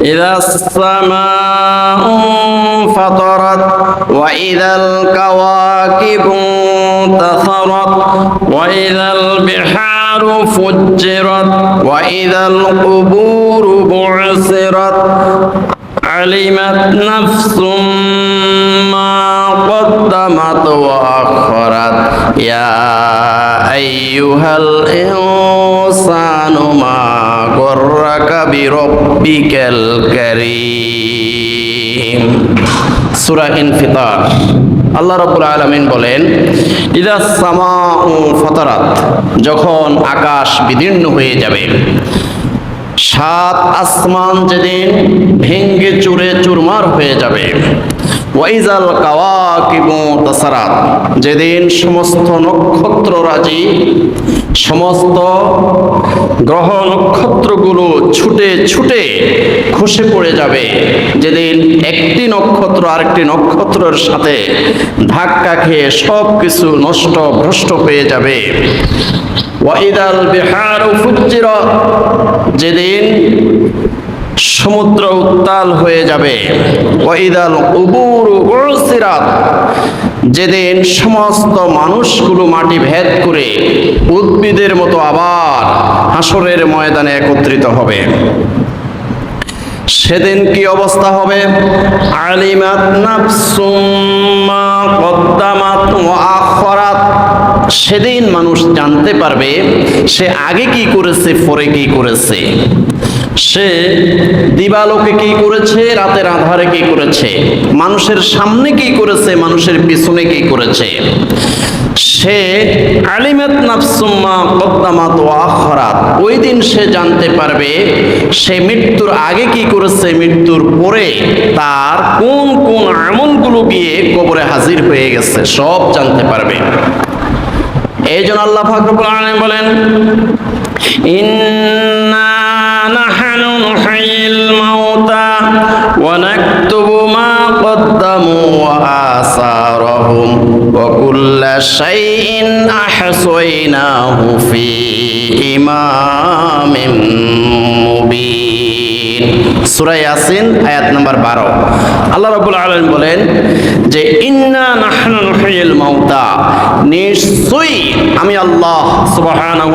إذا السماء انفطرت وإذا الكواكب انتثرت وإذا البحار فجرت وإذا القبور بعثرت علمت نفس ما قدمت وأخرت يا أيها الإنسان ما غرك بربك الكريم সূরা ইনফিতার আল্লাহ রাব্বুল আলামিন বলেন ইদা সামাউ ফাতারাত যখন আকাশ বিদীর্ণ হয়ে যাবে সাত আসমান যেদিন ভেঙ্গে চুরে চুরমার হয়ে যাবে ওয়াইজাল কাওয়াকিবু তাসারাত। যেদিন সমস্ত নক্ষত্র রাজি, সমস্ত গ্রহ নক্ষত্রগুলো ছুটে ছুটে খসে পড়ে যাবে। যেদিন একটি নক্ষত্র আরেকটি নক্ষত্রের সাথে ধাক্কা খেয়ে সব কিছু নষ্ট ভ্রষ্ট হয়ে যাবে। ওয়াইদাল বিহার ফুজ্জিরাত যেদিন সমুদ্র উত্তাল হয়ে যাবে। ওয়াইদাল উবুর উসিরাত যেদিন সমস্ত মানুষগুলো মাটি ভেদ করে উদ্ভিদের মতো আবার হাসরের ময়দানে একত্রিত হবে। সেদিন কি অবস্থা হবে? আলিমাত নাফসুম মা কদ্দামাত সেদিন মানুষ জানতে পারবে সে আগে কি করেছে, পরে কি করেছে। সে দিবালোকে কি করেছে? রাতের আধারে কি করেছে? মানুষের সামনে কি করেছে? মানুষের পিছনে কি করেছে? সে আলিমাত নাফসুম্মা কদ্দামাত আখরাত। ওই দিন সে জানতে পারবে, সে মৃত্যুর আগে কি করেছে? মৃত্যুর পরে তার কোন কোন আমলগুলো গিয়ে কবরে হাজির হয়ে গেছে, সব জানতে পারবে। এই জন্য আল্লাহ ফাকরুল আলম বলেন, ইন্না আসারহুম ওয়া কুল্লা শাইইন আহসাইনাহু ফি ইমামিন মুবিন সূরা ইয়াসিন আয়াত নাম্বার 12 আল্লাহ রাব্বুল আলামিন বলেন যে, ইন্না নাহনু নুহয়িল মাউতা। নিশ্চয়ই আমি আল্লাহ সুবহানাহু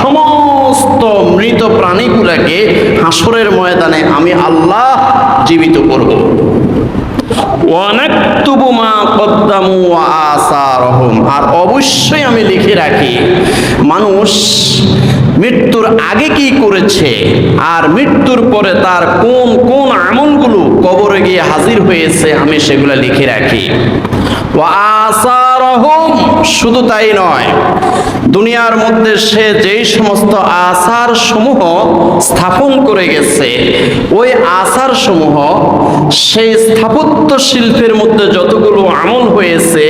সমস্ত মৃত প্রাণীগুলোকে হাসরের ময়দানে আমি আল্লাহ জীবিত করব। আর অবশ্যই আমি লিখে রাখি, মানুষ মৃত্যুর আগে কি করেছে আর মৃত্যুর পরে তার কোন কোন আমলগুলো কবরে গিয়ে হাজির হয়েছে আমি সেগুলো লিখে রাখি। আসারহুম শুধু তাই নয়, দুনিয়ার মধ্যে সে যেই সমস্ত আসার সমূহ স্থাপন করে গেছে, ওই আসার সমূহ সেই স্থাপত্য শিল্পের মধ্যে যতগুলো আমল হয়েছে,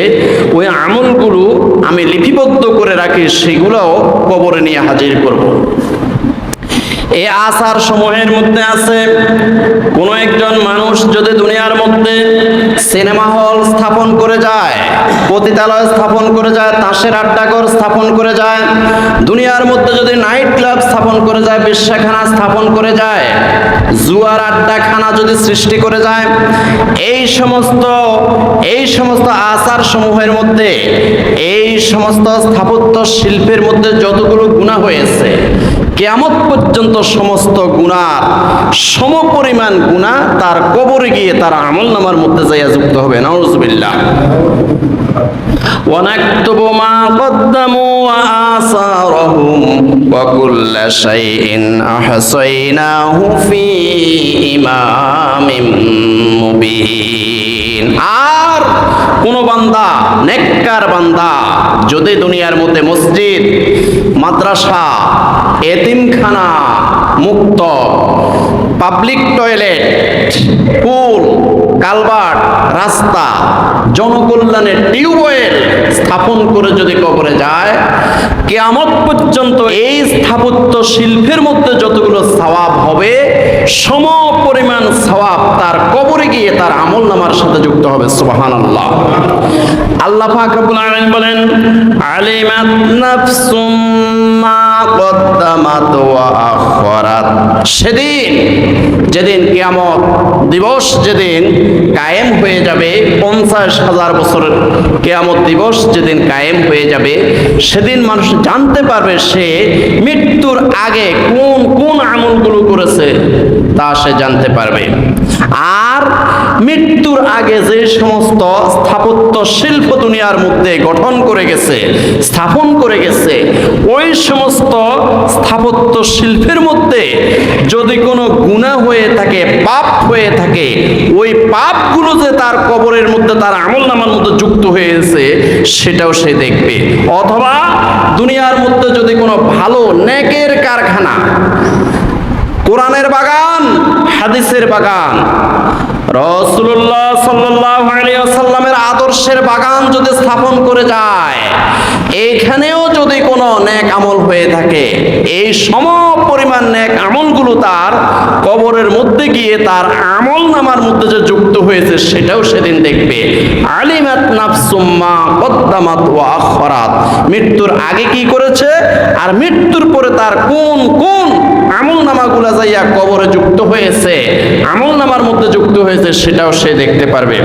ওই আমলগুলো আমি লিপিবদ্ধ করে রাখি, সেগুলোও কবরে নিয়ে হাজির করব। এই আসার সমূহের মধ্যে আছে, কোনো একজন মানুষ যদি দুনিয়ার মধ্যে সিনেমা হল স্থাপন করে যায় পতিতালয় স্থাপন করে যায়, তাসের আড্ডাঘর স্থাপন করে যায়, দুনিয়ার মধ্যে যদি নাইট ক্লাব স্থাপন করে যায়, বিশ্বাখানা স্থাপন করে যায়, জুয়ার আড্ডাখানা যদি সৃষ্টি করে যায়, এই সমস্ত এই সমস্ত আচার সমূহের মধ্যে, এই সমস্ত স্থাপত্য শিল্পের মধ্যে যতগুলো গুণা হয়েছে, কেয়ামত পর্যন্ত সমস্ত গুণার সমপরিমাণ গুণা তার কবরে গিয়ে তার আমল নামার মধ্যে যাইয়া যুক্ত হবে। নওয়াজবিল্লাহ ونكتب ما قدموا وآثارهم وكل شيء أحصيناه في إمام مبين আর কোন বান্দা নেককার বান্দা যদি দুনিয়ার মধ্যে মসজিদ মাদ্রাসা এতিমখানা মুক্ত পাবলিক টয়লেট পুল কালভার্ট রাস্তা, জনকল্যাণের টিউবওয়েল স্থাপন করে যদি কবরে যায়, কেয়ামত পর্যন্ত এই স্থাপত্য শিল্পের মধ্যে যতগুলো সওয়াব হবে সম পরিমাণ সওয়াব তার কবরে গিয়ে তার আমল নামার সাথে যুক্ত হবে, সুবহানাল্লাহ। আল্লাহ পাক রব্বুল আলামিন বলেন, আলিমাত নাফসুম মা সেদিন, যেদিন কিয়ামত দিবস, যেদিন কায়েম হয়ে যাবে, পঞ্চাশ হাজার বছরের কেয়ামত দিবস যেদিন কায়েম হয়ে যাবে, সেদিন মানুষ জানতে পারবে সে মৃত্যুর আগে কোন কোন আমলগুলো করেছে, তা সে জানতে পারবে। আর মৃত্যুর আগে যে সমস্ত স্থাপত্য শিল্প দুনিয়ার মধ্যে গঠন করে গেছে, স্থাপন করে গেছে, ওই সমস্ত স্থাপত্য শিল্পের মধ্যে যদি কোনো গুণা হয়ে থাকে, পাপ হয়ে থাকে, ওই পাপগুলো যে তার কবরের মধ্যে তার আমল নামার মধ্যে যুক্ত হয়েছে, সেটাও সে দেখবে। অথবা দুনিয়ার মধ্যে যদি কোনো ভালো, নেকের কারখানা, কোরআনের বাগান হাদিসের বাগান। রসুল্লাহ সাল্লামের আদর্শের বাগান যদি স্থাপন করে যায় এইখানেও যদি কোনো নেক আমল হয়ে থাকে, এই সম পরিমাণ নেক আমলগুলো তার কবরের মধ্যে গিয়ে তার আমল নামার মধ্যে যে যুক্ত হয়েছে, সেটাও সেদিন দেখবে। আলিমাত নাফসুম্মা কদ্দামাত ওয়া আখরাত। মৃত্যুর আগে কি করেছে? আর মৃত্যুর পরে তার কোন কোন আমল নামাগুলা যাইয়া কবরে যুক্ত হয়েছে, আমল নামার মধ্যে যুক্ত হয়েছে, সেটাও সে দেখতে পারবে।